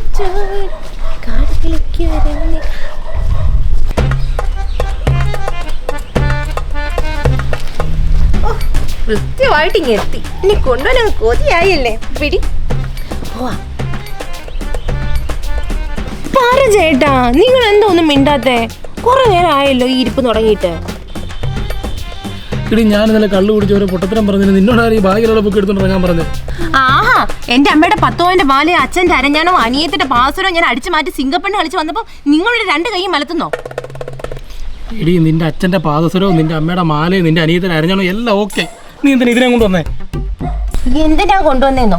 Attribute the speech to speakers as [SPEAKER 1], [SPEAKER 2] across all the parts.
[SPEAKER 1] വിളിച്ചോൾ കാട്ടിലേക്ക് ഓ, കൃത്യമായിട്ട് ഇങ്ങനെ എത്തി. ഇനി കൊണ്ടുവരാൻ കൊതിയായല്ലേ? പിടി. പോവാ. പറ ചേട്ടാ നിങ്ങൾ എന്താ ഒന്നും മിണ്ടാത്തെ? കുറെ നേരം ആയല്ലോ ഈ ഇരിപ്പ് തുടങ്ങിയിട്ട്.
[SPEAKER 2] ഇടി ഞാൻ ഇന്നലെ കള്ളു കുടിച്ച് ഒരു പൊട്ടത്തരം പറഞ്ഞു നിന്നോടാണ് ഈ ഭാഗ്യമുള്ള ബുക്ക് എടുത്തോണ്ട് ഇറങ്ങാൻ പറഞ്ഞത്.
[SPEAKER 1] എന്റെ അമ്മയുടെ പത്തോന്റെ പാൽ അച്ഛന്റെ അരഞ്ഞാനോ അനിയത്തിന്റെ പാസുരോ ഞാൻ അടിച്ചു മാറ്റി സിംഗപ്പണ്ണി കളിച്ച് വന്നപ്പോ നിങ്ങളുടെ രണ്ട് കൈയും മലത്തുന്നോ
[SPEAKER 2] എടി നിന്റെ അച്ഛന്റെ പാദസരവും നിന്റെ അമ്മയുടെ മാലയും നിന്റെ അനിയത്തിന് അരഞ്ഞാണോ എല്ലാം ഓക്കെ. നീ എന്തിനാ ഇതിനെ കൊണ്ടുവന്നേ?
[SPEAKER 1] എന്തിനാ കൊണ്ടുവന്നേന്നോ?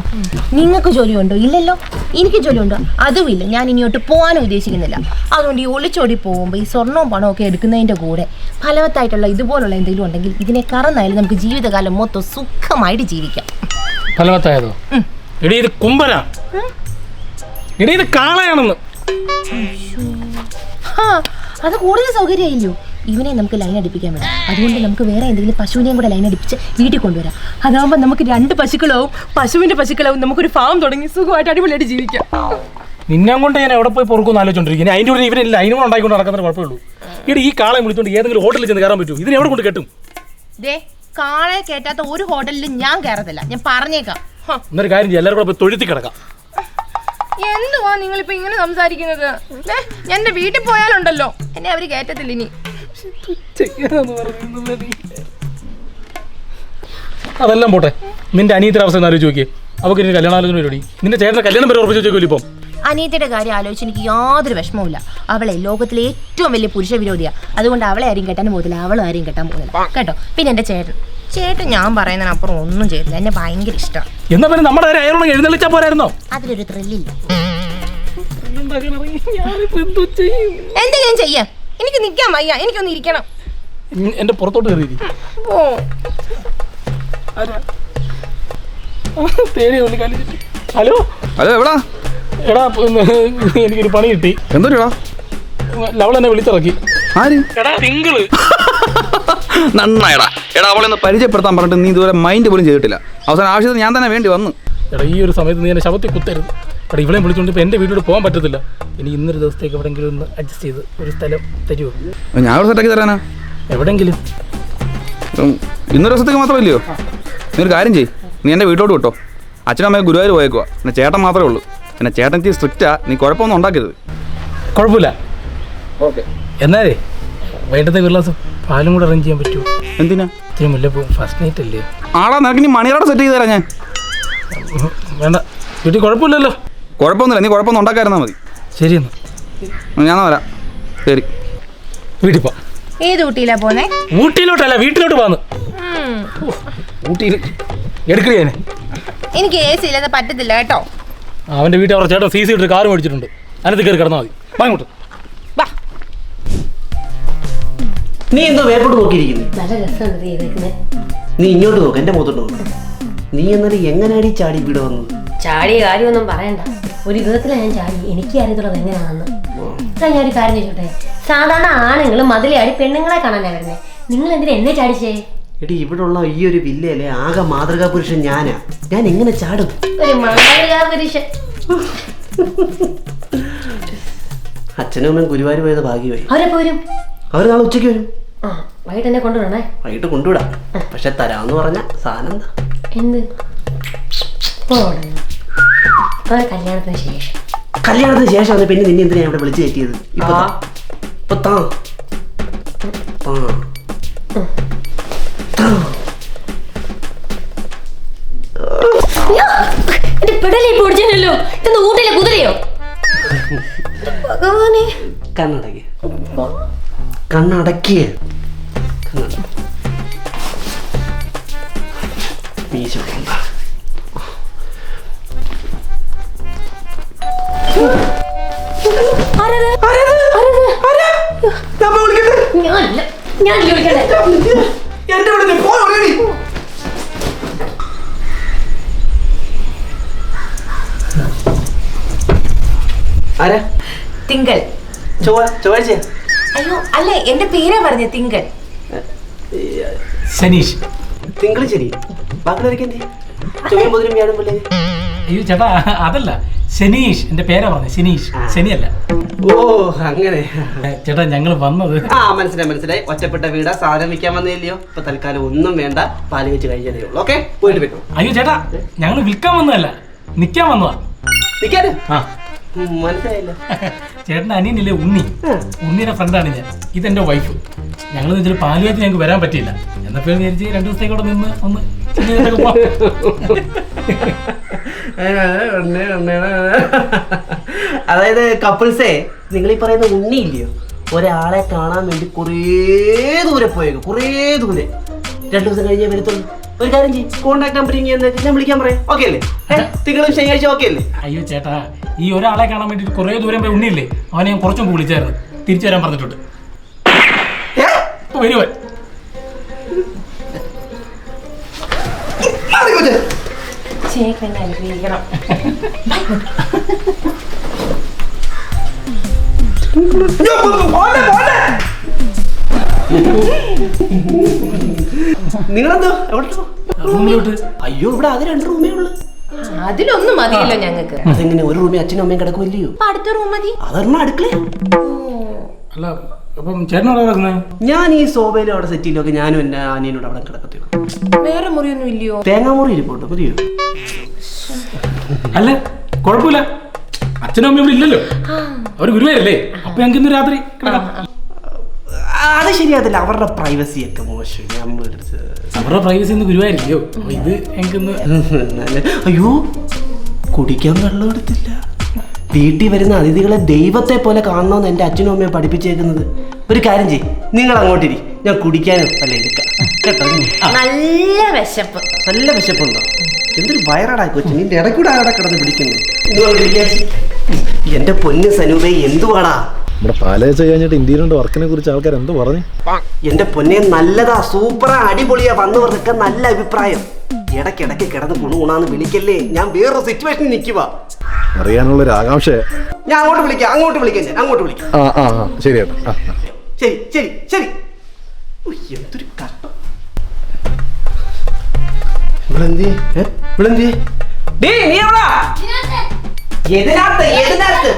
[SPEAKER 1] നിങ്ങൾക്ക് ജോലിയുണ്ടോ? ഇല്ലല്ലോ. എനിക്ക് ജോലിയുണ്ടോ? അതുമില്ല. ഞാൻ ഇനിയോട്ട് പോകാനും ഉദ്ദേശിക്കുന്നില്ല. അതുകൊണ്ട് ഈ ഒളിച്ചോടി പോകുമ്പോൾ ഈ സ്വർണവും പണവും ഒക്കെ എടുക്കുന്നതിന്റെ കൂടെ ഫലവത്തായിട്ടുള്ള ഇതുപോലുള്ള എന്തെങ്കിലും ഉണ്ടെങ്കിൽ ഇതിനെ കറന്നായാലും നമുക്ക് ജീവിതകാലം മൊത്തം സുഖമായിട്ട് ജീവിക്കാം.
[SPEAKER 2] ഫലവത്തായതോ? ഇടി ഇത് കുമ്പനാ. എടി ഇത് കാളയാണെന്ന്.
[SPEAKER 1] ആ അത് കൂടുതൽ സൗകര്യമായില്ലോ. ഇവനെ നമുക്ക് ലൈൻ അടിപ്പിക്കാൻ വേണം. അതുകൊണ്ട് നമുക്ക് വേറെ എന്തെങ്കിലും പശുവിനെയും കൂടെ ലൈൻ അടിപ്പിച്ച് വീട്ടിൽ കൊണ്ടുവരാം. അതാവുമ്പോൾ നമുക്ക് രണ്ട് പശുക്കളാവും പശുവിന്റെ പശുക്കളാവും നമുക്കൊരു ഫാം തുടങ്ങി സുഖമായിട്ട് അടിപൊളിയായിട്ട് ജീവിക്കാം.
[SPEAKER 2] നിന്നെ കൊണ്ട് ഞാൻ എവിടെ പോയി പൊറുക്കും ആലോചിച്ചോണ്ടിരിക്കുന്നത് അതിന്റെ കൂടെ ഇവരില്ല ലൈനും കൂടെ ഉണ്ടായിക്കൊണ്ട് നടക്കുന്ന കുഴപ്പമുള്ളൂ ഇവിടെ ഈ കാളെ വിളിച്ചോണ്ട് ഏതെങ്കിലും ഹോട്ടലിൽ ചെന്ന് കയറാൻ പറ്റൂ ഇതിനെ എവിടെ കൊണ്ട് കെട്ടും?
[SPEAKER 1] ദേ കാളെ കേറ്റാത്ത ഒരു ഹോട്ടലിലും ഞാൻ കയറത്തില്ല. ഞാൻ പറഞ്ഞേക്കാം.
[SPEAKER 2] എന്നൊരു കാര്യം ചെയ്യാം. എല്ലാവരും കൂടെ പോയി തൊഴുത്തി കിടക്കാം.
[SPEAKER 1] എന്തുവാ നിങ്ങളിപ്പോ ഇങ്ങനെ സംസാരിക്കുന്നത്? എന്റെ വീട്ടിൽ പോയാലുണ്ടല്ലോ. എന്നെ അവർ കേറ്റത്തില്ല ഇനി.
[SPEAKER 2] അതെല്ലാം പോട്ടെ. നിന്റെ അനിയത്തിന്റെ അവസ്ഥ ആലോചിച്ച് നോക്കിയേ. അവക്ക് ഇനി കല്യാണാലോചന പരിപാടി. നിന്റെ ചേട്ടന്റെ കല്യാണം വരെ ഉറപ്പിച്ച് വെച്ചേക്കും ഇപ്പം.
[SPEAKER 1] അനിയത്തിയുടെ കാര്യം ആലോചിച്ച് എനിക്ക് യാതൊരു വിഷമവുമില്ല. അവളെ ലോകത്തിലെ ഏറ്റവും വലിയ പുരുഷ വിരോധിയാ. അതുകൊണ്ട് അവളെ ആരും കെട്ടാൻ പോകുന്നില്ല അവളും ആരും കെട്ടാൻ പോകുന്നില്ല കേട്ടോ? പിന്നെ എന്റെ ചേട്ടൻ. ചേട്ടൻ ഞാൻ പറയുന്നതിനപ്പുറം ഒന്നും ചെയ്തില്ല എന്നെ ഭയങ്കര ഇഷ്ടമാണ്
[SPEAKER 2] എന്നാ പിന്നെ നമ്മുടെ നേരെ അയാളോട് എഴുന്നള്ളിച്ചാ പോരായിരുന്നോ?
[SPEAKER 1] അതിലൊരു ത്രില്ലില്ല എന്തെങ്കിലും ചെയ്യാം. എനിക്ക് നിൽക്കാൻ വയ്യ. എനിക്കൊന്ന് ഇരിക്കണം.
[SPEAKER 2] എന്റെ പുറത്തോട്ട് കയറി
[SPEAKER 1] ഓ
[SPEAKER 2] ഹലോ?
[SPEAKER 3] ഹലോ എവിടാ?
[SPEAKER 2] എടാ എനിക്കൊരു പണി കിട്ടി.
[SPEAKER 3] എന്തൊരുടാ?
[SPEAKER 2] ലവൾ എന്നെ വിളിച്ചിറക്കി.
[SPEAKER 3] ആര്?
[SPEAKER 2] എടാ സിംഗിൾ.
[SPEAKER 3] നന്നായടാ. എടാ അവളെ ഒന്ന് പരിചയപ്പെടുത്താൻ പറഞ്ഞിട്ട് നീ ഇതുവരെ മൈൻഡ് പോലും ചെയ്തിട്ടില്ല. അവസാനം ആവശ്യത്തിന് ഞാൻ തന്നെ വേണ്ടി വന്നു.
[SPEAKER 2] എടാ ഈ ഒരു സമയത്ത് നീ എന്നെ ശവത്തിൽ കുത്തരുത്. എടാ ഇവളെ വിളിച്ചുകൊണ്ട് ഇപ്പോൾ എന്റെ വീട്ടിലോട്ട് പോകാൻ പറ്റത്തില്ല. ഇനി ഇന്നൊരു ദിവസത്തേക്ക് എവിടെയെങ്കിലും ഒന്ന് അഡ്ജസ്റ്റ് ചെയ്ത് ഒരു സ്ഥലം തരുമോ
[SPEAKER 3] ഞാൻ ഒരു സെറ്റാക്കി തരാനാ?
[SPEAKER 2] എവിടെയെങ്കിലും
[SPEAKER 3] ഇന്നൊരു ദിവസത്തേക്ക് മാത്രമല്ലയോ? നീ ഒരു കാര്യം ചെയ്യ്. നീ എന്റെ വീട്ടിലോട്ട് വിട്ടോ. അച്ഛനും അമ്മയും ഗുരുവായൂർ പോയേക്കുവാ. പിന്നെ ചേട്ടൻ മാത്രമേ ഉള്ളൂ. പിന്നെ ചേട്ടൻ ഇത്തിരി സ്ട്രിക്റ്റാ നീ കുഴപ്പമൊന്നും ഉണ്ടാക്കരുത്.
[SPEAKER 2] കുഴപ്പമില്ല.
[SPEAKER 3] ഓക്കെ.
[SPEAKER 2] എന്നാലേ വൈകിട്ടത്തെ ഒരു ഗ്ലാസ് പാലും കൂടെ അറേഞ്ച് ചെയ്യാൻ പറ്റുമോ
[SPEAKER 3] എന്തിനാ?
[SPEAKER 2] ഇത്തിരി മുല്ലപ്പൂ ഫസ്റ്റ് നൈറ്റ് അല്ലേ?
[SPEAKER 3] ആടാ നിനക്ക് ഇനി മണിയോടെ സെറ്റ് ചെയ്ത് തരാം ഞാൻ.
[SPEAKER 2] വേണ്ട വീട്ടിൽ കുഴപ്പമില്ലല്ലോ.
[SPEAKER 3] കുഴപ്പമൊന്നുമില്ല നീ കുഴപ്പമൊന്നും ഉണ്ടാക്കാതിരുന്നാൽ മതി.
[SPEAKER 2] ശരി എന്നാ.
[SPEAKER 3] ഞാൻ വരാം. ശരി.
[SPEAKER 2] വീട്ടിൽ പോ.
[SPEAKER 1] ഏത് ഊട്ടിയിലാ പോന്നെ?
[SPEAKER 2] ഊട്ടിയിലോട്ടല്ല വീട്ടിലോട്ട് പോന്ന്. ഊട്ടിയിൽ എടുക്കണേ ഞാൻ
[SPEAKER 1] എനിക്ക് എ സി ഇല്ലാതെ പറ്റത്തില്ല കേട്ടോ.
[SPEAKER 2] അവന്റെ വീട്ടിൽ കാറ് ചേട്ടൻ സി സി ഇട്ട് കാർ മേടിച്ചിട്ടുണ്ട്. അതിനകത്ത് കയറി കിടന്നാൽ മതി. വാ
[SPEAKER 4] നീ എന്തോ വേപ്പോട്ട് നോക്കിയിരിക്കുന്നു.
[SPEAKER 5] നല്ല ചെയ്തേക്കുന്നത്
[SPEAKER 4] നീ ഇങ്ങോട്ട് നോക്ക് എന്റെ മുഖത്തോട്ട് നോക്ക്. നീ എന്നാലും എങ്ങനെയാടി ചാടി ഇവിടെ വന്നത്?
[SPEAKER 5] ചാടിയ കാര്യമൊന്നും പറയണ്ട. ഒരു വിധത്തിലാണ് ഞാൻ ചാടി. എനിക്ക് അറിയത്തുള്ളത് എങ്ങനെയാണെന്ന്. ഞാൻ ഒരു കാര്യം ചോദിച്ചോട്ടെ? സാധാരണ ആണുങ്ങൾ മതിലാടി പെണ്ണുങ്ങളെ കാണാനാ വരുന്നത് നിങ്ങൾ എന്തിനാ എന്നെ ചാടിച്ചേ?
[SPEAKER 4] എടി ഇവിടെ ഉള്ള ഈ ഒരു വില്ലയിലെ ആകെ മാതൃകാ പുരുഷൻ ഞാനാ. ഞാൻ എങ്ങനെ ചാടും?
[SPEAKER 5] ഒരു മാതൃകാ പുരുഷൻ.
[SPEAKER 4] അച്ഛനും അമ്മയും ഗുരുവായൂർ പോയത് ഭാഗ്യമായി.
[SPEAKER 5] അവരെ പോരും
[SPEAKER 4] അവർ നാളെ ഉച്ചയ്ക്ക് വരും.
[SPEAKER 5] വൈകിട്ട് എന്നെ കൊണ്ടുവിടണേ
[SPEAKER 4] വൈകിട്ട് കൊണ്ടുവിടാം. പക്ഷെ തരാമെന്ന് പറഞ്ഞ സാധനം എന്താ?
[SPEAKER 5] കല്യാണത്തിന് ശേഷം.
[SPEAKER 4] കല്യാണത്തിന് ശേഷം പിന്നെ നിന്നെ എന്തിനാ ഇവിടെ വിളിച്ചു കയറ്റിയത്? ഇപ്പൊ. ഇപ്പൊ താ.
[SPEAKER 5] എന്റെ പെടലി പൊടിച്ചല്ലോ ഇതെന്ത് ഊട്ടിലെ കുതിരയോ? ഭഗവാനെ.
[SPEAKER 4] കണ്ണടക്കി. കണ്ണടക്കിയ മീശ
[SPEAKER 5] വിളിക്കട്ടെ
[SPEAKER 4] ആരാ?
[SPEAKER 1] തിങ്കൾ.
[SPEAKER 4] ചൊവ്വ ചൊവ്വാഴ്ച
[SPEAKER 1] അയ്യോ അല്ലേ? എന്റെ പേരാ പറഞ്ഞ തിങ്കൾ.
[SPEAKER 2] സനീഷ്.
[SPEAKER 4] തിങ്കൾ ശരി. ബാക്കിയുള്ളവരൊക്കെ എന്ത് ചുമയും മുതിരും വ്യാഴം പോലെ
[SPEAKER 2] അയ്യോ ചേട്ടാ അതല്ല. ശനീഷ് എന്റെ പേരാ പറഞ്ഞത് ശനീഷ് ശനിയല്ല
[SPEAKER 4] ഓ അങ്ങനെ.
[SPEAKER 2] ചേട്ടാ ഞങ്ങൾ വന്നത്.
[SPEAKER 4] ആ മനസ്സിലായി മനസ്സിലായി. ഒറ്റപ്പെട്ട വീടാ. സാധനം വിൽക്കാൻ വന്നില്ലയോ? ഇപ്പൊ തൽക്കാലം ഒന്നും വേണ്ട. പാൽ വെച്ച് കഴിച്ചതേ ഉള്ളൂ ഓക്കെ? പോയിട്ട് പറ്റും
[SPEAKER 2] അയ്യോ ചേട്ടാ ഞങ്ങൾ വിൽക്കാൻ വന്നതല്ല. നിൽക്കാൻ വന്നതാ.
[SPEAKER 4] നിൽക്കാൻ
[SPEAKER 2] ആ.
[SPEAKER 4] മനസ്സിലായില്ല?
[SPEAKER 2] ചേട്ടന്റെ അനിയനില്ലേ ഉണ്ണി. ഉണ്ണിയുടെ ഫ്രണ്ടാണ് ഞാൻ. ഇതെന്റെ വൈഫ്. ഞങ്ങൾ ഇതിൽ പാലുകാറ്റ് ഞങ്ങൾക്ക് വരാൻ പറ്റിയില്ല. എന്നപ്പോൾ വിചാരിച്ച് രണ്ടു ദിവസത്തേക്ക് അവിടെ നിന്ന് ഒന്ന്.
[SPEAKER 4] അതായത് കപ്പിൾസേ നിങ്ങൾ ഈ പറയുന്ന ഉണ്ണിയില്ലയോ? ഒരാളെ കാണാൻ വേണ്ടി കുറേ ദൂരെ പോയേക്കും. കുറേ ദൂരെ. രണ്ടു ദിവസം കഴിഞ്ഞേ വരത്തുള്ളൂ. ഒരു കാര്യം ചെയ്യും. കോൺടാക്ട് നമ്പർ ഞാൻ വിളിക്കാൻ പറയാം. ഓക്കെ അല്ലേ? തിങ്കളും ശനിയാഴ്ച ഓക്കെ അല്ലേ?
[SPEAKER 2] അയ്യോ ചേട്ടാ ഈ ഒരാളെ കാണാൻ വേണ്ടി കുറേ ദൂരം പോയി ഉണ്ണിയില്ലേ? അവനെ ഞാൻ കുറച്ചും വിളിച്ചായിരുന്നു. തിരിച്ചു വരാൻ പറഞ്ഞിട്ടുണ്ട്. വരുവൻ.
[SPEAKER 1] ചേട്ടൻ അനുഗ്രഹിക്കണം.
[SPEAKER 4] അയ്യോ, പോ- പോണ്ടെ, പോണ്ടെ. നിങ്ങളെന്തോ? എവിടെ പോ?
[SPEAKER 2] റൂമിലോട്ട്.
[SPEAKER 4] അയ്യോ ഇവിടെ അത് രണ്ട് റൂമേ ഉള്ളു.
[SPEAKER 1] അതിലൊന്നും മതിയല്ലോ ഞങ്ങൾക്ക്.
[SPEAKER 4] അതെങ്ങനെ ഒരു റൂമിൽ അച്ഛനും അമ്മയും കിടക്കുമല്ലയോ?
[SPEAKER 1] അപ്പൊ അടുത്ത റൂം മതി.
[SPEAKER 4] അതൊരെണ്ണം അടുക്കളയാ.
[SPEAKER 2] അല്ല അപ്പം ചേട്ടനോട് കിടക്കുന്നത്
[SPEAKER 4] ഞാൻ ഈ സോഫയിലും അവിടെ സെറ്റ് ചെയ്തൊക്കെ ഞാനും എന്റെ അനിയനോട് അവിടെ കിടക്കത്തില്ല
[SPEAKER 1] വേറെ മുറിയൊന്നും ഇല്ലയോ?
[SPEAKER 4] തേങ്ങാമുറി ഇരിപ്പുണ്ട് മതിയോ?
[SPEAKER 2] അല്ല കുഴപ്പമില്ല. അച്ഛനും അമ്മയും ഇവിടെ ഇല്ലല്ലോ. അവർ ഗുരുവായല്ലേ അപ്പൊ ഞങ്ങൾക്ക് ഇന്ന് രാത്രി കിടക്കാം.
[SPEAKER 4] അത് ശരിയാതല്ല അവരുടെ പ്രൈവസി ഒക്കെ മോശം. നമ്മൾ
[SPEAKER 2] അവരുടെ പ്രൈവസി ഒന്ന് ഗുരുവായിരിക്കോ ഇത് എനിക്കൊന്ന്
[SPEAKER 4] അയ്യോ കുടിക്കാൻ വെള്ളം എടുത്തില്ല. വീട്ടിൽ വരുന്ന അതിഥികളെ ദൈവത്തെ പോലെ കാണണമെന്ന് എന്റെ അച്ഛനും അമ്മയും പഠിപ്പിച്ചേക്കുന്നത്. ഒരു കാര്യം ചെയ്യ്. നിങ്ങൾ അങ്ങോട്ടിരി ഞാൻ കുടിക്കാനും അല്ല എടുക്കാം. കേട്ടോ? ആ,
[SPEAKER 1] നല്ല വിശപ്പ്.
[SPEAKER 4] നല്ല വിശപ്പുണ്ടോ? എന്തൊരു വയറാടാ കൊച്ചു. നിന്റെ ഇടയ്ക്കൂടെ അവിടെ കിടന്ന് പിടിക്കുന്നു. എന്റെ പൊന്ന് സനൂപേ എന്തുവാടാ?
[SPEAKER 6] നമ്മുടെ പാലയച്ച കഴിഞ്ഞിട്ട് ഇന്ത്യയിലുണ്ട് വർക്കിനെ കുറിച്ച് ആൾക്കാർ എന്ത് പറഞ്ഞു?
[SPEAKER 4] എന്റെ പൊന്നെ നല്ലതാ സൂപ്പറാ അടിപൊളിയാ വന്നവർക്കൊക്കെ നല്ല അഭിപ്രായം. ഇടയ്ക്കിടയ്ക്ക് കിടന്ന് കുണുകുണാന്ന് വിളിക്കല്ലേ? ഞാൻ വേറൊരു സിറ്റുവേഷനിൽ നിൽക്കുക
[SPEAKER 6] അറിയാനുള്ള ഒരു ആകാംക്ഷ
[SPEAKER 4] ഞാൻ അങ്ങോട്ട് വിളിക്കാം അങ്ങോട്ട് വിളിക്കാം ഞാൻ അങ്ങോട്ട് വിളിക്കാം.
[SPEAKER 6] ആ ആ ആ ശരി ചേട്ടാ ആ ആ.
[SPEAKER 4] ശരി ശരി ശരി. ഉയ്, എന്തൊരു കഷ്ടം. ഇവളെന്തി? നീ എവിടാ? എതിനകത്ത് എതിനകത്ത്.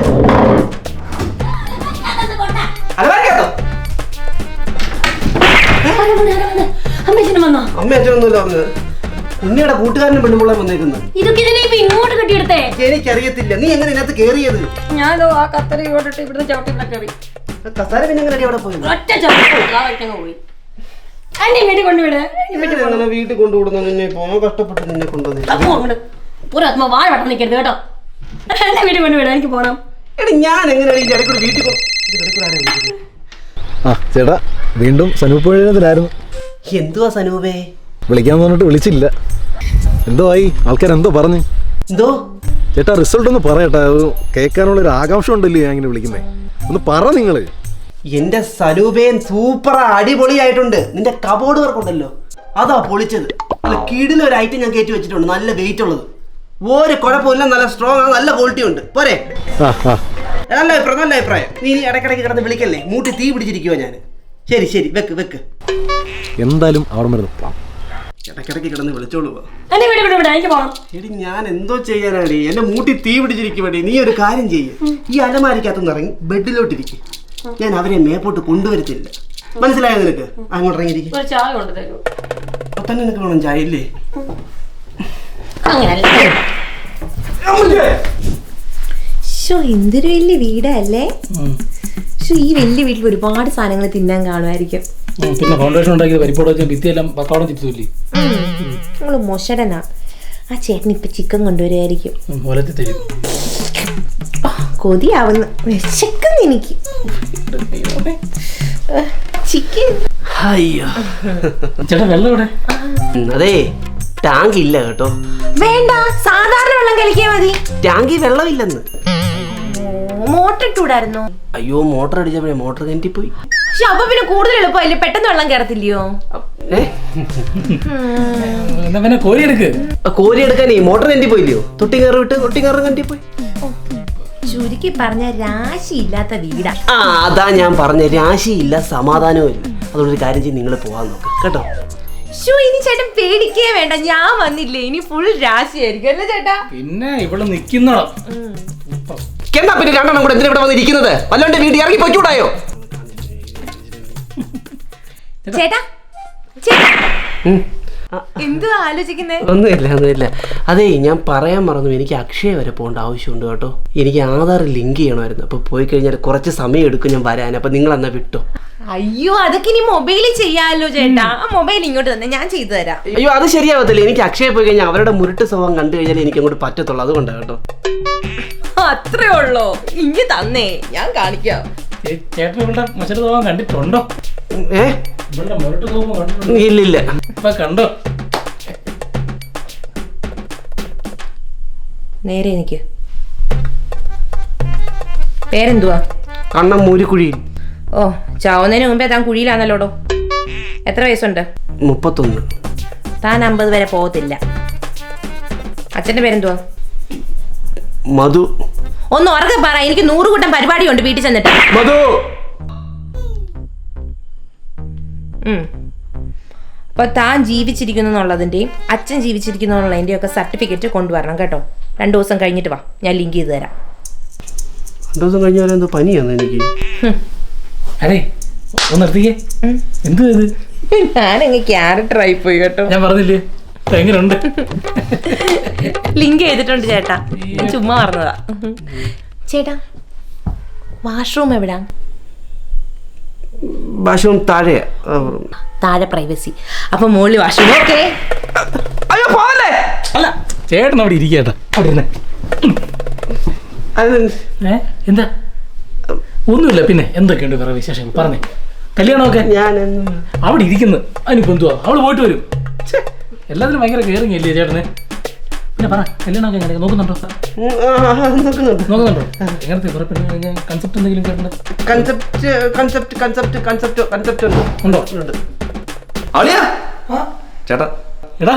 [SPEAKER 4] ഉണ്ണിയുടെ കൂട്ടുകാരനും പെണ്ണുമുള്ള വന്നേക്കുന്നത്
[SPEAKER 5] ഇതൊക്കെ ഇങ്ങോട്ട് കെട്ടിയെടുത്തേ?
[SPEAKER 4] എനിക്കറിയത്തില്ല. നീ എങ്ങനെ ഇതിനകത്ത് കേറിയത്?
[SPEAKER 5] ഞാനോ ആ കത്തര ഇങ്ങോട്ടിട്ട് ഇവിടുന്ന് ചവിട്ടി ഇവിടെ കയറി
[SPEAKER 4] കസാര പിന്നെ എങ്ങനെ അവിടെ പോയി
[SPEAKER 5] ഒറ്റ ചവിട്ടി പോയി. എന്നെ വീട്ടിൽ കൊണ്ടുവിട്.
[SPEAKER 4] വീട്ടിൽ കൊണ്ടുവിടുന്ന നിന്നെ പോകാൻ കഷ്ടപ്പെട്ട് നിന്നെ കൊണ്ടുവന്നില്ല
[SPEAKER 5] അങ്ങോട്ട്. ഒരു ആത്മ വാഴ വട്ടം നിൽക്കരുത് കേട്ടോ. എന്നെ വീട്ടിൽ കൊണ്ടുവിട്. എനിക്ക് പോണം.
[SPEAKER 4] എടി ഞാൻ എങ്ങനെയാണ് ഈ ഇടയ്ക്കൂടെ വീട്ടിൽ
[SPEAKER 6] ആ ചേട്ടാ വീണ്ടും സനൂപ്പുഴത്തിലായിരുന്നു
[SPEAKER 4] എന്തുവാ സനൂപേ?
[SPEAKER 6] വിളിക്കാൻ പറഞ്ഞിട്ട് വിളിച്ചില്ല. എന്തോ ആയി? ആൾക്കാർ എന്തോ പറഞ്ഞു.
[SPEAKER 4] എന്തോ?
[SPEAKER 6] ചേട്ടാ റിസൾട്ട് ഒന്ന് പറയട്ടെ കേൾക്കാനുള്ള ഒരു ആകാംക്ഷ ഉണ്ടല്ലോ ഞാൻ ഇങ്ങനെ വിളിക്കുന്നേ? ഒന്ന് പറ നിങ്ങൾ.
[SPEAKER 4] എന്റെ സനൂപേൻ സൂപ്പർ അടിപൊളിയായിട്ടുണ്ട്. നിന്റെ കബോർഡ് വർക്ക് ഉണ്ടല്ലോ. അതാ പൊളിച്ചത്. അല്ല കീടിലെ ഒരു ഐറ്റം ഞാൻ കയറ്റി വെച്ചിട്ടുണ്ട്. നല്ല വെയിറ്റ് ഉള്ളത്. ഒരു കുഴപ്പമില്ല. നല്ല സ്ട്രോങ് ആണ്. നല്ല ക്വാളിറ്റി ഉണ്ട്. പോരെ. നല്ല അഭിപ്രായം നല്ല അഭിപ്രായം. നീ ഇനി ഇടയ്ക്കിടയ്ക്ക് കിടന്ന് വിളിക്കല്ലേ? മൂട്ടി തീ പിടിച്ചിരിക്കുവോ ഞാൻ ശരി ശരി വെക്ക് വെക്ക്.
[SPEAKER 6] എന്തായാലും അവിടെ വരെ നിർത്താം
[SPEAKER 4] ഇടയ്ക്കിടയ്ക്ക് കിടന്ന് വിളിച്ചോളൂ.
[SPEAKER 5] എന്നെ വീട്ടിൽ കൊണ്ടുവിട് എനിക്ക് പോണം.
[SPEAKER 4] എടി ഞാൻ എന്തോ ചെയ്യാനാടി. എന്റെ മൂട്ടി തീ പിടിച്ചിരിക്കുവേണ്ടി നീ ഒരു കാര്യം ചെയ്യ്. ഈ അലമാരിക്കകത്തുനിന്ന് ഇറങ്ങി ബെഡിലോട്ടിരിക്കും. ഞാൻ അവരെ മേപ്പോട്ട് കൊണ്ടുവരത്തില്ല. മനസ്സിലായോ നിനക്ക്? അങ്ങോട്ട് ഇറങ്ങിയിരിക്കും.
[SPEAKER 5] ഒരു ചായ കൊണ്ട് തരൂ.
[SPEAKER 4] അപ്പൊ തന്നെ നിനക്ക് വേണം ചായ ഇല്ലേ?
[SPEAKER 5] അങ്ങനല്ല.
[SPEAKER 1] ഷോ എന്തൊരു വലിയ വീടല്ലേ? ഷോ ഈ വലിയ വീട്ടിൽ ഒരുപാട് സാധനങ്ങൾ തിന്നാൻ കാണുമായിരിക്കും.
[SPEAKER 2] പിന്നെ ഫൗണ്ടേഷൻ ഉണ്ടാക്കിയത് പരിപ്പോടെ വെച്ച് ഭിത്തിയെല്ലാം പത്തോളം ചിപ്സില്ലേ
[SPEAKER 1] നിങ്ങൾ മൊശടനാ. ആ ചേട്ടൻ ഇപ്പൊ ചിക്കൻ കൊണ്ടുവരുമായിരിക്കും
[SPEAKER 2] ഒലത്തി തരും.
[SPEAKER 1] കൊതിയാവുന്നു. വിശക്കുന്നു എനിക്ക്. ചിക്കൻ.
[SPEAKER 4] അയ്യോ.
[SPEAKER 2] ചേട്ടാ വെള്ളം ഇവിടെ
[SPEAKER 4] അതെ ടാങ്ക് ഇല്ല കേട്ടോ.
[SPEAKER 1] വേണ്ട സാധാരണ വെള്ളം കളിക്കാൻ മതി.
[SPEAKER 4] ടാങ്കിൽ വെള്ളമില്ലെന്ന്.
[SPEAKER 1] മോട്ടർ ഇട്ടൂടായിരുന്നോ.
[SPEAKER 4] അയ്യോ മോട്ടർ അടിച്ചപ്പോഴേ മോട്ടർ കയറ്റിപ്പോയി
[SPEAKER 1] പക്ഷെ അപ്പൊ പിന്നെ കൂടുതൽ എളുപ്പമായില്ലേ പെട്ടെന്ന് വെള്ളം കയറത്തില്ലയോ?
[SPEAKER 2] എന്നാ പിന്നെ കോരി എടുക്ക്.
[SPEAKER 4] കോരി എടുക്കാനേ മോട്ടർ കയറ്റിപ്പോയില്ലയോ തൊട്ടി കയറി വിട്ട് തൊട്ടി കയറി കയറ്റിപ്പോയി
[SPEAKER 1] ചുരുക്കി പറഞ്ഞ രാശിയില്ലാത്ത വീടാ.
[SPEAKER 4] ആ അതാ ഞാൻ പറഞ്ഞ രാശിയില്ല സമാധാനവും ഇല്ല. അതുകൊണ്ട് കാര്യം ചെയ്ത് നിങ്ങൾ പോവാൻ നോക്ക് കേട്ടോ?
[SPEAKER 1] ഷോ ഇനി ചേട്ടൻ പേടിക്കേ വേണ്ട. ഞാൻ വന്നില്ലേ ഇനി ഫുൾ രാശിയായിരിക്കും. അല്ലേ ചേട്ടാ?
[SPEAKER 2] പിന്നെ ഇവിടെ നിക്കുന്നോളം.
[SPEAKER 4] എന്നാ പിന്നെ രണ്ടെണ്ണം കൂടെ എന്തിനാ ഇവിടെ വന്നിരിക്കുന്നത്? വല്ലാണ്ട് വീട് ഇറങ്ങി പൊയ്ക്കൂടായോ?
[SPEAKER 1] ചേട്ടാ ചേട്ടാ. എന്തു ആലോചിക്കുന്നേ?
[SPEAKER 4] ഒന്നുമില്ല ഒന്നുമില്ല. അതേ ഞാൻ പറയാൻ മറന്നു. എനിക്ക് അക്ഷയ വരെ പോകേണ്ട ആവശ്യമുണ്ട് കേട്ടോ. എനിക്ക് ആധാർ ലിങ്ക് ചെയ്യണമായിരുന്നു. അപ്പൊ പോയി കഴിഞ്ഞാൽ കുറച്ച് സമയം എടുക്കും ഞാൻ വരാൻ. അപ്പൊ നിങ്ങൾ എന്നാ വിട്ടോ?
[SPEAKER 1] അയ്യോ അതൊക്കെ ഇനി മൊബൈലിൽ ചെയ്യാമല്ലോ ചേട്ടാ. ആ മൊബൈൽ ഇങ്ങോട്ട് തന്നെ ഞാൻ ചെയ്തു തരാം.
[SPEAKER 4] അയ്യോ അത് ശരിയാവത്തില്ല. എനിക്ക് അക്ഷയ പോയി കഴിഞ്ഞാൽ അവരുടെ മുരുട്ട് സ്വഭാവം കണ്ടു കഴിഞ്ഞാൽ എനിക്ക് അങ്ങോട്ട് പറ്റത്തുള്ളൂ. അതുകൊണ്ടാണ് കേട്ടോ.
[SPEAKER 1] അത്രേ ഉള്ളോ. ഇങ്ങ് തന്നേ. ഞാൻ കാണിക്കാം.
[SPEAKER 2] ചേട്ടൻ തോമം കണ്ടിട്ടുണ്ടോ?
[SPEAKER 4] ഏ?
[SPEAKER 2] ഇവളുടെ മുരട്ട് തോമം കണ്ടിട്ടുണ്ടോ?
[SPEAKER 4] ഇല്ലില്ല.
[SPEAKER 2] ഇപ്പൊ കണ്ടോ?
[SPEAKER 1] നേരെ എനിക്ക്. പേരെന്തുവാ?
[SPEAKER 4] കണ്ണം മൂരിക്കുഴിയിൽ
[SPEAKER 1] ഓ ചാവുന്നതിന് മുമ്പേ താൻ കുഴിയിലാണല്ലോടോ? എത്ര വയസ്സുണ്ട്?
[SPEAKER 4] മുപ്പത്തൊന്ന്.
[SPEAKER 1] താൻ അമ്പത് വരെ പോകത്തില്ല. അച്ഛന്റെ പേരെന്തുവാ?
[SPEAKER 4] മധു.
[SPEAKER 1] ഒന്ന് ഉറക്കെ പറ എനിക്ക് നൂറ് കൂട്ടം പരിപാടിയുണ്ട് വീട്ടിൽ ചെന്നിട്ട്.
[SPEAKER 4] മധു.
[SPEAKER 1] അപ്പോൾ അപ്പൊ താൻ ജീവിച്ചിരിക്കുന്നു എന്നുള്ളതിന്റെയും അച്ഛൻ ജീവിച്ചിരിക്കുന്നു എന്നുള്ളതിന്റെയും ഒക്കെ സർട്ടിഫിക്കറ്റ് കൊണ്ടുവരണം കേട്ടോ. രണ്ടു ദിവസം കഴിഞ്ഞിട്ട് വാ ഞാൻ ലിങ്ക് ചെയ്ത് തരാം.
[SPEAKER 4] രണ്ടു ദിവസം കഴിഞ്ഞാൽ എന്തോ പനിയാണ് എനിക്ക്.
[SPEAKER 2] അതെ ഒന്ന് നിർത്തിക്കേ. എന്തു ഇത്?
[SPEAKER 1] ഞാനങ്ങ് ക്യാരക്ടർ ആയിപ്പോയി കേട്ടോ.
[SPEAKER 2] ഞാൻ പറഞ്ഞില്ലേ? എങ്ങനെയുണ്ട്
[SPEAKER 1] ലിങ്ക് ചെയ്തിട്ടുണ്ട് ചേട്ടാ. ഞാൻ ചുമ്മാ പറഞ്ഞതാ ചേട്ടാ വാഷ്റൂം എവിടാ?
[SPEAKER 4] വാഷ്റൂം താഴെ
[SPEAKER 1] താഴെ പ്രൈവസി അപ്പൊ മോളി വാഷ്റൂം ഓക്കെ
[SPEAKER 4] അയ്യോ പോവല്ലേ?
[SPEAKER 2] അല്ല ചേട്ടൻ അവിടെ ഇരിക്കട്ടോ അവിടെ ഇരുന്നേ.
[SPEAKER 4] അത്
[SPEAKER 2] ഏ എന്താ? ഒന്നുമില്ല പിന്നെ എന്തൊക്കെയുണ്ട് വേറെ വിശേഷം? പറഞ്ഞേ. കല്യാണമൊക്കെ?
[SPEAKER 4] ഞാൻ
[SPEAKER 2] അവിടെ ഇരിക്കുന്നു. അതിനിപ്പോ എന്തുവാ? അവൾ പോയിട്ട് വരും. ഛെ, എല്ലാത്തിനും ഭയങ്കര കയറിങ് അല്ലേ ചേട്ടന്? പിന്നെ പറ കല്യാണമൊക്കെ എങ്ങനെ? നോക്കുന്നുണ്ടോ?
[SPEAKER 4] നോക്കുന്നുണ്ട്.
[SPEAKER 2] എങ്ങനത്തെ കുറെ പെണ്ണ് കൺസെപ്റ്റ് എന്തെങ്കിലും കേട്ടിട്ടുണ്ട്
[SPEAKER 4] concept concept concept concept concept ഉണ്ടോ.
[SPEAKER 2] ഉണ്ടോ?
[SPEAKER 4] ഉണ്ട്.
[SPEAKER 3] അളിയാ? ചേട്ടാ.
[SPEAKER 2] എടാ.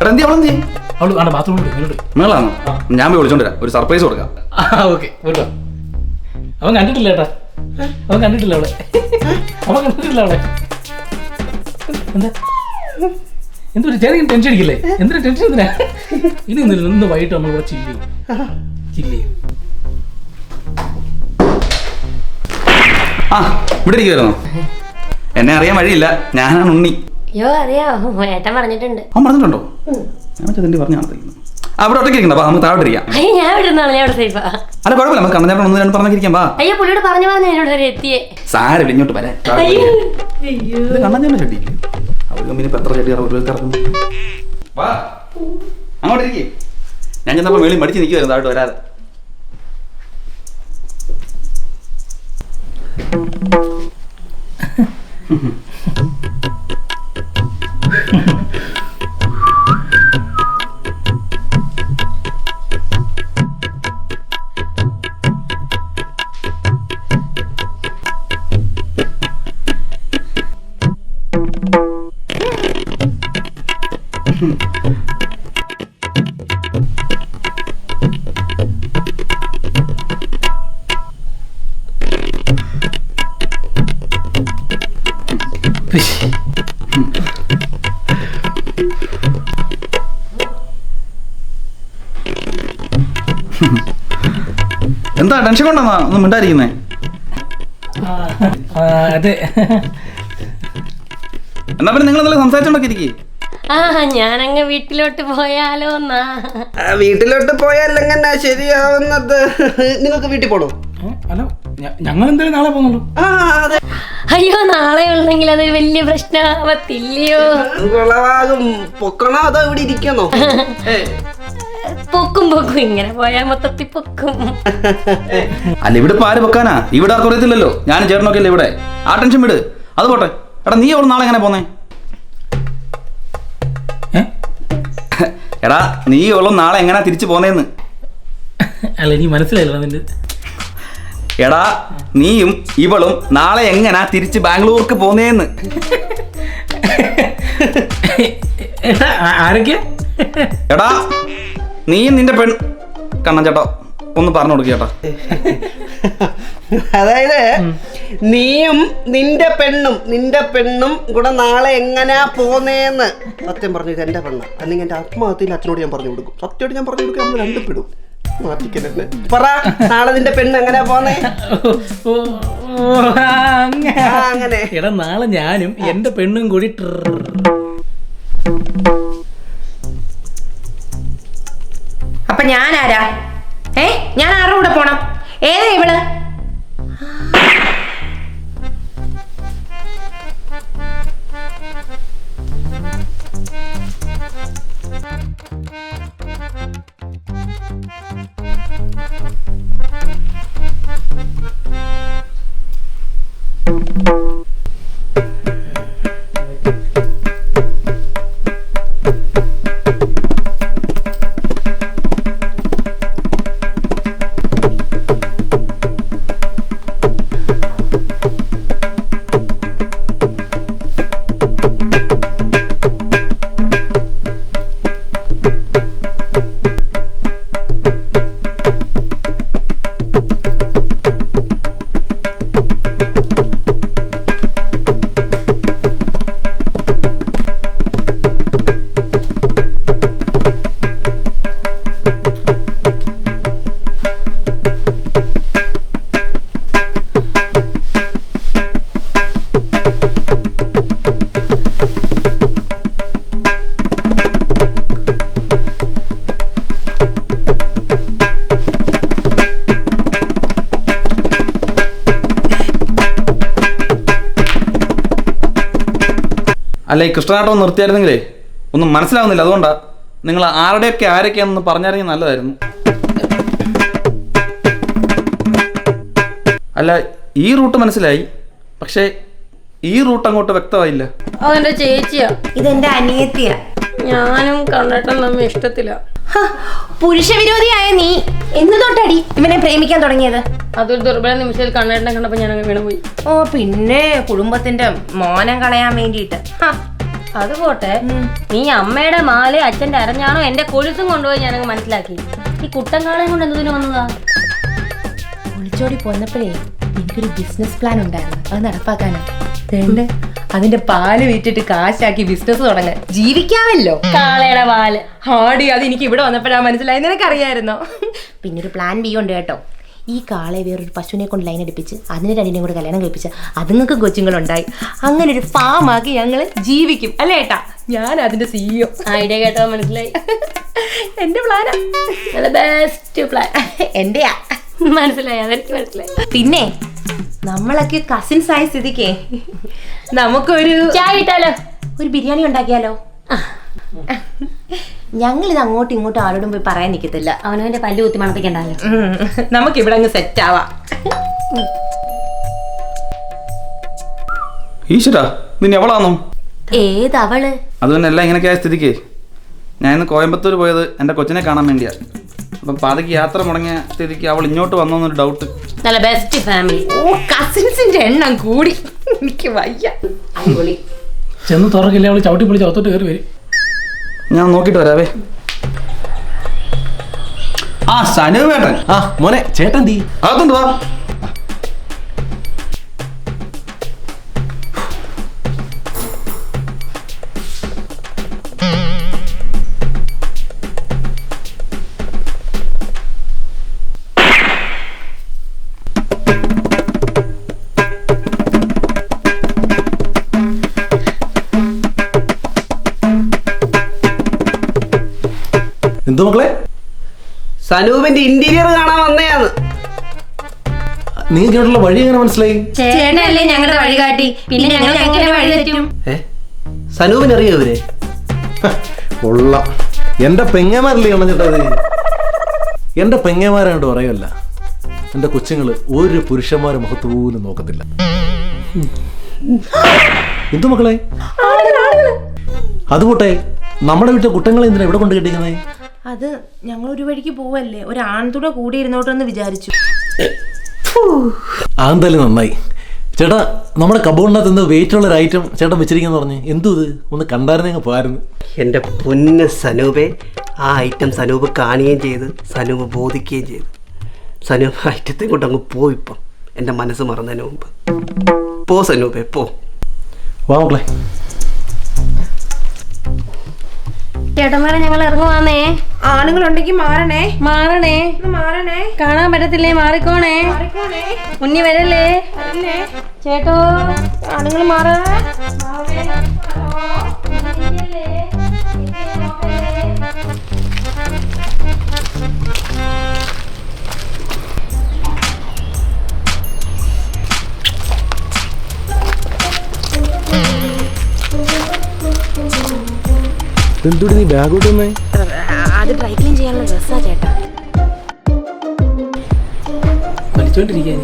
[SPEAKER 3] എടാ എന്തി അവളെന്തി
[SPEAKER 2] അവൾ വേണ്ട ബാത്റൂമിൽ വിടും
[SPEAKER 3] മേളാണോ ഞാൻ പോയി വിളിച്ചോണ്ട് വരാം. ഒരു സർപ്രൈസ് കൊടുക്കാം.
[SPEAKER 2] ഓക്കെ വിട്ടോ അവൻ കണ്ടിട്ടില്ല ഏട്ടാ. അവൻ കണ്ടിട്ടില്ല അവളെ. അവൻ കണ്ടിട്ടില്ല അവളെ. എന്താ? എന്തൊരു ചെറിയ ടെൻഷൻ അടിക്കില്ലേ എന്തിനാ ടെൻഷൻ എന്തിനാ ഇനി ഒന്നും ഇന്ന് വൈകിട്ട് നമ്മൾ ഇവിടെ ചില്ലി ചില്ലി
[SPEAKER 3] ആ ഇവിടെ ഇരിക്കുവായിരുന്നോ? എന്നെ അറിയാൻ വഴിയില്ല. ഞാനാണ് ഉണ്ണി.
[SPEAKER 5] അയ്യോ അറിയാമോ ഏട്ടൻ പറഞ്ഞിട്ടുണ്ട്.
[SPEAKER 3] അവൻ പറഞ്ഞിട്ടുണ്ടോ? ഞാൻ മറ്റേ തന്നെ പറഞ്ഞു കാണത്തില്ല ആ ഇവിടെ ഒറ്റയ്ക്ക് ഇരിക്കണ്ട വാ നമുക്ക് താഴോട്ട് ഇരിക്കാം.
[SPEAKER 5] അയ്യോ ഞാൻ ഇവിടെ നിന്നാണ്. ഞാൻ ഇവിടെ സേഫാ
[SPEAKER 3] അല്ല കുഴപ്പമില്ല. നമുക്ക് കണ്ണഞ്ചേട്ടൻ ഒന്ന് രണ്ട് പറഞ്ഞിരിക്കാം വാ.
[SPEAKER 5] അയ്യോ പുള്ളിയോട് പറഞ്ഞു പറഞ്ഞു എന്നോട് വരെ എത്തിയേ.
[SPEAKER 3] സാരമില്ല ഇങ്ങോട്ട്
[SPEAKER 5] അയ്യോ.
[SPEAKER 3] ഇത് ചട്ടിയില്ലേ? അവർ പിന്നെ ഇപ്പം എത്ര ചെടി അറുപത് ഇറക്കും വാ. അങ്ങോട്ട് ഇരിക്കേ ഞാൻ ചെന്നപ്പോൾ വെളി മടിച്ച് നിൽക്കുമായിരുന്നു താഴോട്ട് വരാതെ.
[SPEAKER 2] ഉയ്യ്.
[SPEAKER 3] എന്താ ടെൻഷൻ കൊണ്ടാ ഒന്നും മിണ്ടായിരിക്കുന്നേ
[SPEAKER 2] ആ, അതെ.
[SPEAKER 3] എന്നാ പിന്നെ നിങ്ങൾ എന്തെങ്കിലും സംസാരിച്ചോണ്ടൊക്കെ ഇരിക്കേ.
[SPEAKER 5] ആ ഞാനങ്ങ് വീട്ടിലോട്ട് പോയാലോ എന്നാ
[SPEAKER 4] വീട്ടിലോട്ട് പോയാലെങ്ങനെ ശരിയാവുന്നത്? നിങ്ങൾക്ക് വീട്ടിൽ പോണോ?
[SPEAKER 2] ഹലോ ഞങ്ങൾ എന്തായാലും നാളെ പോകുന്നുള്ളൂ
[SPEAKER 4] ആ അതെ.
[SPEAKER 5] അയ്യോ നാളെ ഉള്ളെങ്കിൽ അതൊരു വലിയ പ്രശ്നമാവത്തില്ലയോ?
[SPEAKER 4] വിളവാകും. പൊക്കണോ അതോ ഇവിടെ ഇരിക്കണോ?
[SPEAKER 5] പൊക്കും പൊക്കും. ഇങ്ങനെ പോയാൽ മൊത്തത്തിൽ പൊക്കും.
[SPEAKER 3] അല്ല ഇവിടെ ഇപ്പൊ ആര് വെക്കാനാ ഇവിടെ ആർക്കും ഞാൻ ഞാനും ചേട്ടനൊക്കെ അല്ലേ ഇവിടെ. ആ ടെൻഷൻ വിട്. അത് പോട്ടെ. എടാ നീ അവിടെ നാളെ എങ്ങനെ പോന്നേ? എടാ നീ ഉള്ള നാളെ എങ്ങനെ തിരിച്ചു പോന്നേന്ന്?
[SPEAKER 2] അല്ല നീ മനസ്സിലായില്ല അതിന്റെ
[SPEAKER 3] എടാ നീയും ഇവളും നാളെ എങ്ങനാ തിരിച്ച് ബാംഗ്ലൂർക്ക് പോന്നേന്ന്?
[SPEAKER 2] എടാ,
[SPEAKER 3] നീയും നിന്റെ പെൺ കണ്ണൻ ചേട്ടാ ഒന്ന് പറഞ്ഞു കൊടുക്കുക ചേട്ടാ.
[SPEAKER 4] അതായത് നീയും നിന്റെ പെണ്ണും നിന്റെ പെണ്ണും കൂടെ നാളെ എങ്ങനാ പോന്നേന്ന്. സത്യം പറഞ്ഞു ഇത് എന്റെ പെണ്ണ. അല്ലെങ്കിൽ എന്റെ ആത്മഹത്യയിൽ അച്ഛനോട് ഞാൻ പറഞ്ഞു കൊടുക്കും. സത്യമായിട്ട് ഞാൻ പറഞ്ഞു കൊടുക്കും നമ്മൾ രണ്ടും പെടും. മാറ്റിക്കലെന്നെ പറ നാളെ നിന്റെ പെണ്ണ് എങ്ങനെ പോന്നേ? അങ്ങനെ.
[SPEAKER 2] എടാ നാളെ ഞാനും എന്റെ പെണ്ണും കൂടി.
[SPEAKER 1] അപ്പൊ ഞാൻ ആരാ ഏ ഞാൻ ആരുടെ കൂടെ പോണം? ഏതാ ഇവൾ?
[SPEAKER 3] Música അല്ല ഈ കൃഷ്ണനാട്ടം നിർത്തിയായിരുന്നെങ്കിലേ ഒന്നും മനസ്സിലാവുന്നില്ല. അതുകൊണ്ടാ നിങ്ങൾ ആരുടെയൊക്കെ ആരൊക്കെയാണെന്ന് പറഞ്ഞായിരുന്നെങ്കിൽ നല്ലതായിരുന്നു. അല്ല ഈ റൂട്ട് മനസ്സിലായി. പക്ഷേ ഈ റൂട്ട് അങ്ങോട്ട് വ്യക്തമായില്ല.
[SPEAKER 5] അതെന്റെ ചേച്ചിയാ?
[SPEAKER 1] ഇതെന്റെ അനിയത്തിയാ.
[SPEAKER 5] ഞാനും കണ്ടിട്ടും നമ്മ ഇഷ്ടത്തില്ല
[SPEAKER 1] പുരുഷ പുരുഷവിരോധിയായ നീ എന്ന് തൊട്ടടി ഇവനെ പ്രേമിക്കാൻ തുടങ്ങിയത്?
[SPEAKER 5] അതൊരു ദുർബല നിമിഷത്തിൽ കണ്ണേട്ടനെ കണ്ടപ്പോ ഞാൻ അങ്ങ് വീണുപോയി.
[SPEAKER 1] ഓ പിന്നെ കുടുംബത്തിന്റെ മോനം കളയാൻ വേണ്ടിയിട്ട്.
[SPEAKER 5] അത് പോട്ടെ. നീ അമ്മയുടെ മാല അച്ഛന്റെ അരഞ്ഞാണോ എന്റെ കൊഴുത്തും കൊണ്ടുപോയി ഞാനങ്ങ് മനസ്സിലാക്കി. ഈ കുട്ടൻകാളയും കൊണ്ട് എന്തിനു വന്നതാ?
[SPEAKER 1] ഒളിച്ചോടി പോന്നപ്പോഴേ എനിക്കൊരു ബിസിനസ് പ്ലാൻ ഉണ്ടായിരുന്നു. അത് നടപ്പാക്കാനാ. അതിന്റെ പാൽ വിറ്റിട്ട് കാശാക്കി ബിസിനസ് തുടങ്ങാൻ. ജീവിക്കാമല്ലോ.
[SPEAKER 5] കാളയുടെ പാൽ.
[SPEAKER 1] ഹാടി അത് എനിക്ക് ഇവിടെ വന്നപ്പോഴാ മനസ്സിലായി നിനക്കറിയായിരുന്നോ? പിന്നെ ഒരു പ്ലാൻ ബി ഉണ്ട് കേട്ടോ. ഈ കാളെ വേറൊരു പശുവിനെ കൊണ്ട് ലൈൻ അടുപ്പിച്ച് അതിന് രണ്ടിനെയും കൂടെ കല്യാണം കഴിപ്പിച്ച് അതുങ്ങൾക്ക് കൊച്ചുങ്ങളുണ്ടായി. അങ്ങനെ ഒരു ഫാം ആക്കി ഞങ്ങൾ ജീവിക്കും. അല്ലേ ഏട്ടാ? ഞാൻ അതിന്റെ സിഇഒ
[SPEAKER 5] ഐഡിയ കേട്ടോ മനസ്സിലായി.
[SPEAKER 1] എന്റെ പ്ലാനാ
[SPEAKER 5] ബെസ്റ്റ് പ്ലാൻ
[SPEAKER 1] എന്റെയാ?
[SPEAKER 5] മനസ്സിലായി അതെനിക്ക് മനസ്സിലായി.
[SPEAKER 1] പിന്നെ നമ്മളൊക്കെ കസിൻസ് ആയ സ്ഥിതിക്ക് നമുക്കൊരു
[SPEAKER 5] ചായ ഇട്ടാലോ
[SPEAKER 1] ഒരു ബിരിയാണി ഉണ്ടാക്കിയാലോ? ഞങ്ങൾ ഇത് അങ്ങോട്ടും ഇങ്ങോട്ടും ആരോടും പോയി പറയാൻ നിൽക്കത്തില്ല
[SPEAKER 5] അവനവന്റെ പല്ല് കുത്തി മണപ്പിക്കണ്ടല്ലോ
[SPEAKER 1] നമുക്ക് ഇവിടെ അങ്ങ് സെറ്റ് ആവാം.
[SPEAKER 3] ഈശ്വരാ നിന്നെ എവളാണോ
[SPEAKER 1] ഏതവൾ
[SPEAKER 3] അത് തന്നെ എല്ലാം ഇങ്ങനെയൊക്കെ ആയ സ്ഥിതിക്ക്. ഞാൻ ഇന്ന് കോയമ്പത്തൂർ പോയത് എന്റെ കൊച്ചിനെ കാണാൻ വേണ്ടിയാ. അപ്പം പാതയ്ക്ക് യാത്ര മുടങ്ങിയ സ്ഥിതിക്ക് അവൾ ഇങ്ങോട്ട് വന്നോന്നൊരു ഡൗട്ട്
[SPEAKER 5] നല്ല ബെസ്റ്റ് ഫാമിലി
[SPEAKER 1] ഓ കസിൻസിന്റെ എണ്ണം കൂടി. എനിക്ക് വയ്യ. അടിപൊളി.
[SPEAKER 2] ചെന്ന് തുറക്കില്ല അവൾ ചവിട്ടി പിടിച്ച് അകത്തോട്ട് കയറി വരും.
[SPEAKER 3] ഞാൻ നോക്കിട്ട് വരാവേ. ആ സനുവേട്ടൻ
[SPEAKER 6] ആ മോനെ. ചേട്ടൻ തീ
[SPEAKER 3] അകത്തുണ്ട് വാ.
[SPEAKER 6] എന്തു മക്കളെ?
[SPEAKER 4] സനൂപിന്റെ ഇന്റീരിയർ കാണാൻ വന്നയാന്ന്.
[SPEAKER 6] നീ കേട്ടുള്ള വഴി എങ്ങനെ മനസ്സിലായി?
[SPEAKER 5] ചേട്ടനല്ലേ ഞങ്ങളുടെ വഴി കാട്ടി. പിന്നെ ഞങ്ങൾ എങ്ങനെ വഴി തെറ്റും?
[SPEAKER 4] ഏ? സനൂപിന് അറിയോ ഇവരെ
[SPEAKER 6] കൊള്ള. എന്റെ പെങ്ങന്മാരല്ലേ ഇണഞ്ഞിട്ടത്? എന്റെ പെങ്ങന്മാരായിട്ട് പറയല്ല. എന്റെ കൊച്ചുങ്ങൾ ഒരു പുരുഷന്മാരെ മുഖത്ത് പോലും നോക്കത്തില്ല. എന്തു മക്കളെ? അതുപോട്ടെ നമ്മുടെ വീട്ടിലെ കുട്ടങ്ങളെ എന്തിനാ ഇവിടെ കൊണ്ട് കെട്ടിക്കുന്നത്
[SPEAKER 1] അത് ഞങ്ങൾ ഒരു വഴിക്ക് പോവല്ലേ? ഒരു ആൺതുട കൂടി ഇരുന്നോട്ടെന്ന് വിചാരിച്ചു.
[SPEAKER 6] ആന്തൽ നന്നായി. ചേട്ടാ നമ്മുടെ കബോർഡിനകത്ത് എന്ത് വെയിറ്റ് ഉള്ള ഒരു ഐറ്റം ചേട്ടൻ വെച്ചിരിക്കുന്നു പറഞ്ഞു. എന്തു ഇത്? ഒന്ന് കണ്ടായിരുന്നു പോയിരുന്നു
[SPEAKER 4] എന്റെ പൊന്ന് സനൂപെ ആ ഐറ്റം സനൂപ് കാണുകയും ചെയ്ത് സനൂപ് ബോധിക്കുകയും ചെയ്തു. സനൂപ് ഐറ്റത്തെ കൊണ്ട് അങ്ങ് പോയിപ്പം എന്റെ മനസ്സ് മറന്നതിന് മുമ്പ്. പോ സനൂപേ പോ.
[SPEAKER 6] വാ മക്കളെ.
[SPEAKER 7] ചേട്ടന്മാരെ ഞങ്ങൾ ഇറങ്ങുവാന്നേ.
[SPEAKER 1] ആണുങ്ങളുണ്ടെങ്കിൽ മാറണേ.
[SPEAKER 7] മാറണേ.
[SPEAKER 1] മാറണേ.
[SPEAKER 7] കാണാൻ പറ്റത്തില്ലേ? മാറിക്കോണേ. മുന്നി വരല്ലേ? ചേട്ടോ.
[SPEAKER 1] ആണുങ്ങൾ മാറാ.
[SPEAKER 6] എന്തുകൊണ്ട് നീ ബാഗ് കൊണ്ടുവന്നേ
[SPEAKER 1] അത് ഡ്രൈ ക്ലീൻ ചെയ്യാനുള്ള ഡ്രസ്സാ ചേട്ടാ.
[SPEAKER 2] വലിച്ചോണ്ടിരിക്കാൻ